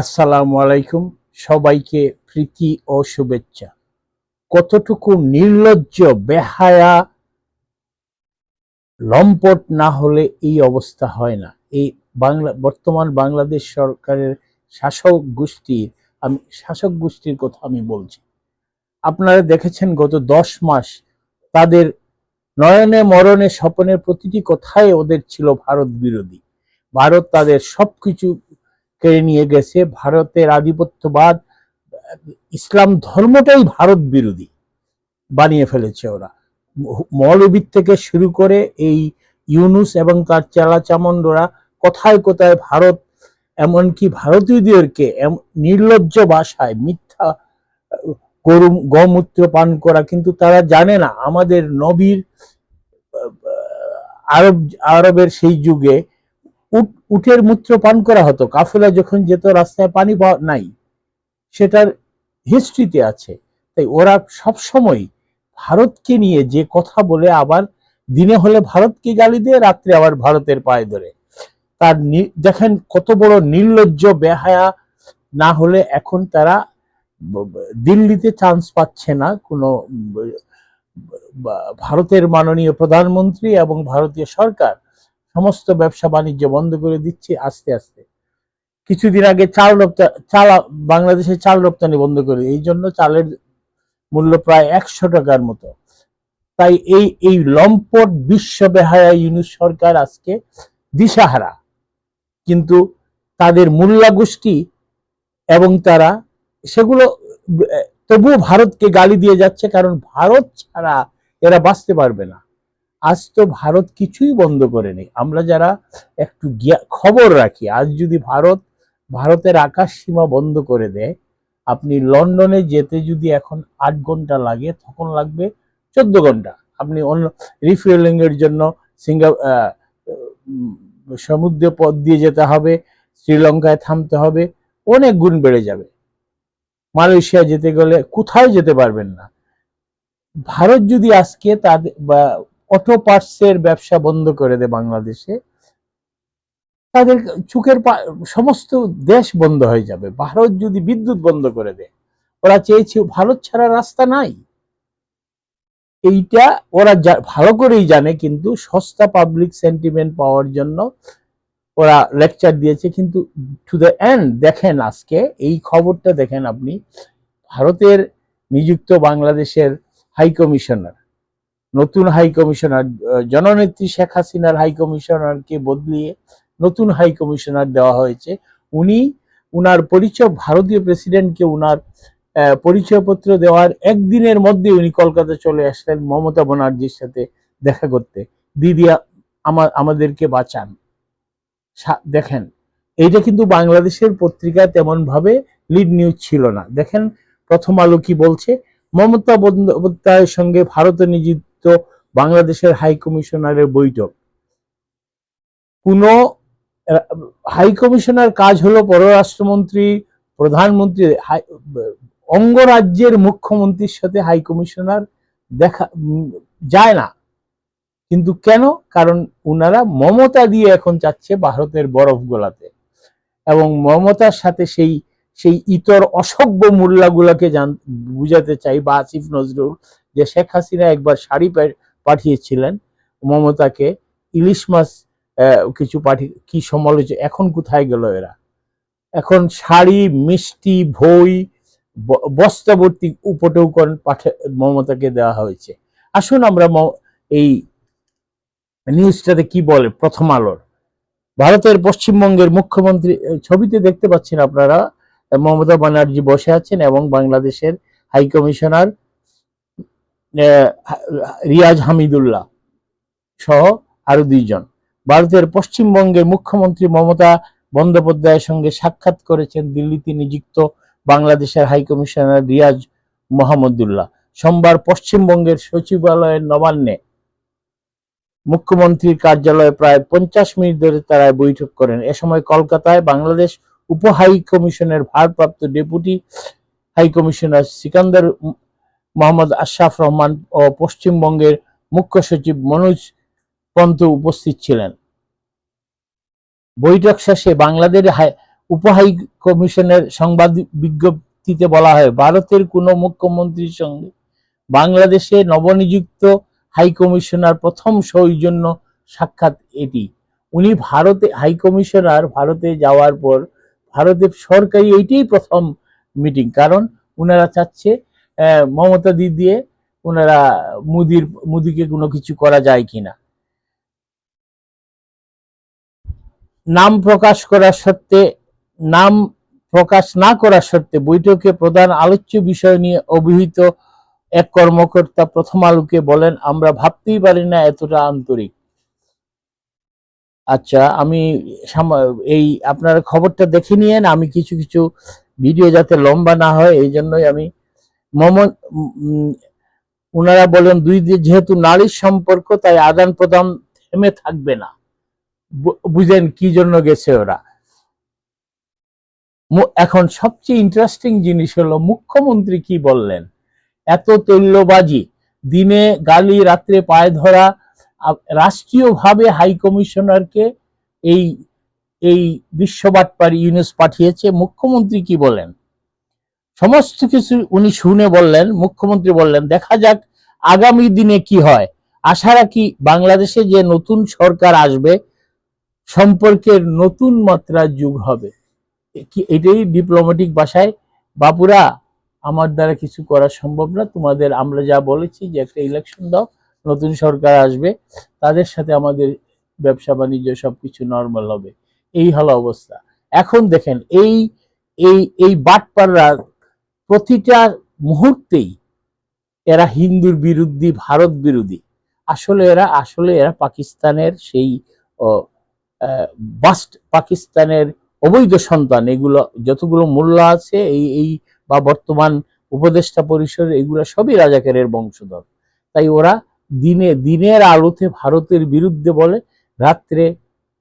আসসালামু আলাইকুম। সবাইকে প্রীতি ও শুভেচ্ছা। কতটুকু নির্লজ্জ, বেহায়া, লম্পট না হলে এই অবস্থা হয় না। এই বাংলা, বর্তমান বাংলাদেশ সরকারের শাসক গোষ্ঠীর, আমি, শাসক গোষ্ঠীর কথা আমি বলছি। আপনারা দেখেছেন গত দশ মাস তাদের নয়নে মরণে স্বপনের প্রতিটি কথায় ওদের ছিল ভারত বিরোধী। ভারত তাদের সবকিছু কেড়ে নিয়ে গেছে। ভারতের আধিপত্যবাদ, ইসলাম ধর্মটাই ভারত বিরোধী বানিয়ে ফেলেছে ওরা। মৌলবীর থেকে শুরু করে এই ইউনুস এবং তার চেলা চামন্ডরা কোথায় কোথায় ভারত, এমনকি ভারতীয়দেরকে নির্লজ্জ ভাষায় মিথ্যা, গরু, গৌমূত্র পান করা কিন্তু তারা জানে না। আমাদের নবীর, আরব, আরবের সেই যুগে উটের মূত্র পান করা হতো। কাফেলা যখন যেত, রাস্তায় পানি পাওয়া নাই। সেটার হিস্ট্রিতে আছে। তাই ওরা সব সময় ভারতকে নিয়ে যে কথা বলে, আবার দিনে হলে ভারতকে গালি দিয়ে, রাত্রে আবার ভারতের পায়ে ধরে। তার দেখেন কত বড় নির্লজ্জ, বেহায়া, না হলে এখন তারা দিল্লিতে চান্স পাচ্ছে না। কোনো ভারতের মাননীয় প্রধানমন্ত্রী এবং ভারতীয় সরকার সমস্ত ব্যবসা বাণিজ্য বন্ধ করে দিচ্ছে আস্তে আস্তে। কিছুদিন আগে চাল রপ্তানি চাল, বাংলাদেশে চাল রপ্তানি বন্ধ করে, এই জন্য চালের মূল্য প্রায় একশো টাকার মতো। তাই এই এই লম্পট বিশ্ব বেহায়া ইউনুস সরকার আজকে দিশাহারা। কিন্তু তাদের মূল্যা গোষ্ঠী এবং তারা সেগুলো তবুও ভারতকে গালি দিয়ে যাচ্ছে, কারণ ভারত ছাড়া এরা বাঁচতে পারবে না। আজ তো ভারত কিছুই বন্ধ করেনি আমরা যারা একটু খবর রাখি, আজ যদি ভারত, ভারতের আকাশ সীমা বন্ধ করে দেয়, আপনি লন্ডনে যেতে যদি এখন আট ঘণ্টা লাগে, তখন লাগবে চোদ্দ ঘণ্টা। আপনি অন্য রিফুয়েলিং এর জন্য সিঙ্গা সমুদ্র পথ দিয়ে যেতে হবে, শ্রীলঙ্কায় থামতে হবে, অনেক গুণ বেড়ে যাবে। মালয়েশিয়া যেতে গেলে কোথাও যেতে পারবেন না। ভারত যদি আজকে তাদের বা অটো পার্টসের ব্যবসা বন্ধ করে দেয় বাংলাদেশে? তাদের চুকের সমস্ত দেশ বন্ধ হয়ে যাবে। ভারত যদি বিদ্যুৎ বন্ধ করে দেয়, ওরা চেয়েছে ভারত ছাড়া রাস্তা নাই। এইটা ওরা ভালো করেই জানে, কিন্তু সস্তা পাবলিক সেন্টিমেন্ট পাওয়ার জন্য ওরা লেকচার দিয়েছে। কিন্তু টু দ্য এন্ড দেখেন আজকে, এই খবরটা দেখেন আপনি, ভারতের নিযুক্ত বাংলাদেশের হাই কমিশনার নতুন হাই কমিশনার জননেত্রী শেখ হাসিনার হাই কমিশনারকে বদলিয়ে নতুন হাই কমিশনার দেওয়া হয়েছে। উনি উনার পরিচয়, ভারতীয় প্রেসিডেন্টকে উনার পরিচয়পত্র দেওয়ার একদিনের মধ্যে উনি কলকাতা চলে আসলেন মমতা ব্যানার্জির সাথে দেখা করতে। দিদি আমার আমাদেরকে বাঁচান। দেখেন, এইটা কিন্তু বাংলাদেশের পত্রিকা তেমন ভাবে লিড নিউজ ছিল না। দেখেন, প্রথম আলো কি বলছে? মমতা বন্দ্যোপাধ্যায়ের সঙ্গে ভারতে নিযুক্ত বাংলাদেশের হাই কমিশনারের বৈঠক। কোন হাই কমিশনার কাজ হলো পররাষ্ট্রমন্ত্রী, প্রধানমন্ত্রী অঙ্গরাজ্যের মুখ্যমন্ত্রীর সাথে হাই কমিশনার দেখা যায় না। কিন্তু কেন? কারণ উনারা মমতা দিয়ে এখন চাচ্ছে ভারতের বরফ গোলাতে। এবং মমতার সাথে সেই সেই ইতর অসভ্য মূল্যাগুলোকে জান, বুঝাতে চাই বা আসিফ নজরুল যে শেখ হাসিনা একবার শাড়ি পাঠিয়েছিলেন মমতাকে ইলিশ মাছ কিছু পাঠিয়ে কি সমালোচনা এখন কোথায় গেল এরা? এখন শাড়ি মিষ্টি ভই ব- বস্তাবর্তী উপটৌকন পাঠে মমতাকে দেওয়া হয়েছে। আসুন আমরা এই নিউজটাতে কি বলে প্রথম আলোর। ভারতের পশ্চিমবঙ্গের মুখ্যমন্ত্রী ছবিতে দেখতে পাচ্ছেন আপনারা মমতা ব্যানার্জি বসে আছেন এবং বাংলাদেশের হাই কমিশনার আহ, রিয়াজ হামিদুল্লাহ সহ আরও দুইজন। ভারতের পশ্চিমবঙ্গের মুখ্যমন্ত্রী মমতা বন্দ্যোপাধ্যায়ের সঙ্গে সাক্ষাৎ করেছেন দিল্লিতে নিযুক্ত বাংলাদেশের হাই কমিশনার রিয়াজ মোহাম্মদুল্লাহ। সোমবার পশ্চিমবঙ্গের সচিবালয়ের নবান্নে মুখ্যমন্ত্রীর কার্যালয়ে প্রায় পঞ্চাশ মিনিট ধরে তারা বৈঠক করেন। এ সময় কলকাতায় বাংলাদেশ উপ হাই কমিশনের ভারপ্রাপ্ত deputy high commissioner Sikandar Mohammad Ashraf Rahman ও পশ্চিমবঙ্গের মুখ্য সচিব মনোজ পন্ত উপস্থিত ছিলেন। বৈঠক শেষে বাংলাদেশ উপহাই কমিশনের সংবাদ বিজ্ঞপ্তিতে বলা হয়, ভারতের কোনো মুখ্যমন্ত্রীর সঙ্গে বাংলাদেশে নবনিযুক্ত হাই কমিশনার প্রথম সৌজন্য সাক্ষাৎ এটি। উনি ভারতে, হাই কমিশনার ভারতে যাওয়ার পর ভারতের সরকারি এইটাই প্রথম মিটিং, কারণ ওনারা চাচ্ছে মমতা দি দিয়ে ওনারা মুদির, মুদিকে কোনো কিছু করা যায় কিনা। নাম প্রকাশ করার সত্ত্বে, নাম প্রকাশ না করার সত্ত্বে বৈঠকে প্রধান আলোচ্য বিষয় নিয়ে অভিহিত এক কর্মকর্তা প্রথম আলোকে বলেন, আমরা ভাবতেই পারি না এতটা আন্তরিক। আচ্ছা আমি এই আপনারা খবরটা দেখে নিয়েন, আমি কিছু কিছু ভিডিও যাতে লম্বা না হয়, এই জন্যই আমি মমন ওনারা বলেন, দুই যেহেতু নারীর সম্পর্ক, তাই আদান প্রদান থেমে থাকবে না। বুঝেন কি জন্য গেছে ওরা? এখন সবচেয়ে ইন্টারেস্টিং জিনিস হলো, মুখ্যমন্ত্রী কি বললেন? এত তৈল্যবাজি দিনে গালি, রাত্রে পায়ে ধরা রাষ্ট্রীয়ভাবে হাই কমিশনারকে এই এই বিশ্ববাটপার ইউনুস পাঠিয়েছে, মুখ্যমন্ত্রী কি বলেন? সমস্ত কিছু উনি শুনে বললেন, মুখ্যমন্ত্রী বললেন, দেখা যাক আগামী দিনে কি হয়। আশা রাখি বাংলাদেশে যে নতুন সরকার আসবে, সম্পর্কের নতুন মাত্রা যুগ হবে। এটাই ডিপ্লোম্যাটিক ভাষায় বাপুরা আমার দ্বারা কিছু করা সম্ভব না, তোমাদের আমরা যা বলেছি যে একটা ইলেকশন দাও, নতুন সরকার আসবে, তাদের সাথে আমাদের ব্যবসা বাণিজ্য সবকিছু নর্মাল হবে। এই হলো অবস্থা। এখন দেখেন, এই এই এই বাটপাররা প্রতিটা মুহূর্তেই এরা হিন্দুর বিরুদ্ধে, ভারত বিরোধী। আসলে এরা আসলে এরা পাকিস্তানের সেই বাস্ট পাকিস্তানের অবৈধ সন্তান। এগুলো, যতগুলো মূল্য আছে, এই এই বা বর্তমান উপদেষ্টা পরিষদ এগুলো সবই রাজাকারের বংশধর। তাই ওরা দিনে, দিনের আলোতে ভারতের বিরুদ্ধে বলে, রাত্রে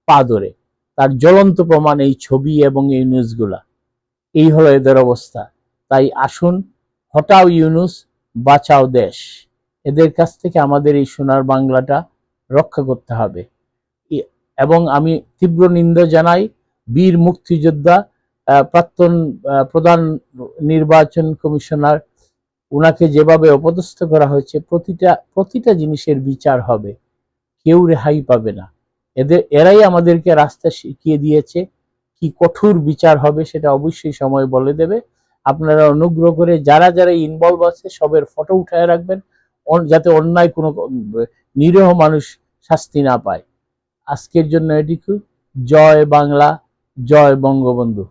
পা ধরে। তার জ্বলন্ত প্রমাণ এই ছবি এবং এই নিউজগুলা এই হলো এদের অবস্থা। তাই আসুন, হটাও ইউনুস, বাঁচাও দেশ। এদের কাছ থেকে আমাদের এই সোনার বাংলাটা রক্ষা করতে হবে। এবং আমি তীব্র নিন্দা জানাই বীর মুক্তিযোদ্ধা প্রাক্তন প্রধান নির্বাচন কমিশনার, উনাকে যেভাবে অপদস্থ করা হয়েছে, প্রতিটা প্রতিটা জিনিসের বিচার হবে। কেউ রেহাই পাবে না। এদের, এরাই আমাদেরকে রাস্তা শিখিয়ে দিয়েছে কি কঠোর বিচার হবে, সেটা অবশ্যই সময় বলে দেবে। আপনারা অনুগ্রহ করে যারা যারা ইনভলভ আছে সবের ফটো উঠায় রাখবেন যাতে অন্যায় কোনো নিরীহ মানুষ শাস্তি না পায়। আজকের জন্য এটি জয় বাংলা, জয় বঙ্গবন্ধু।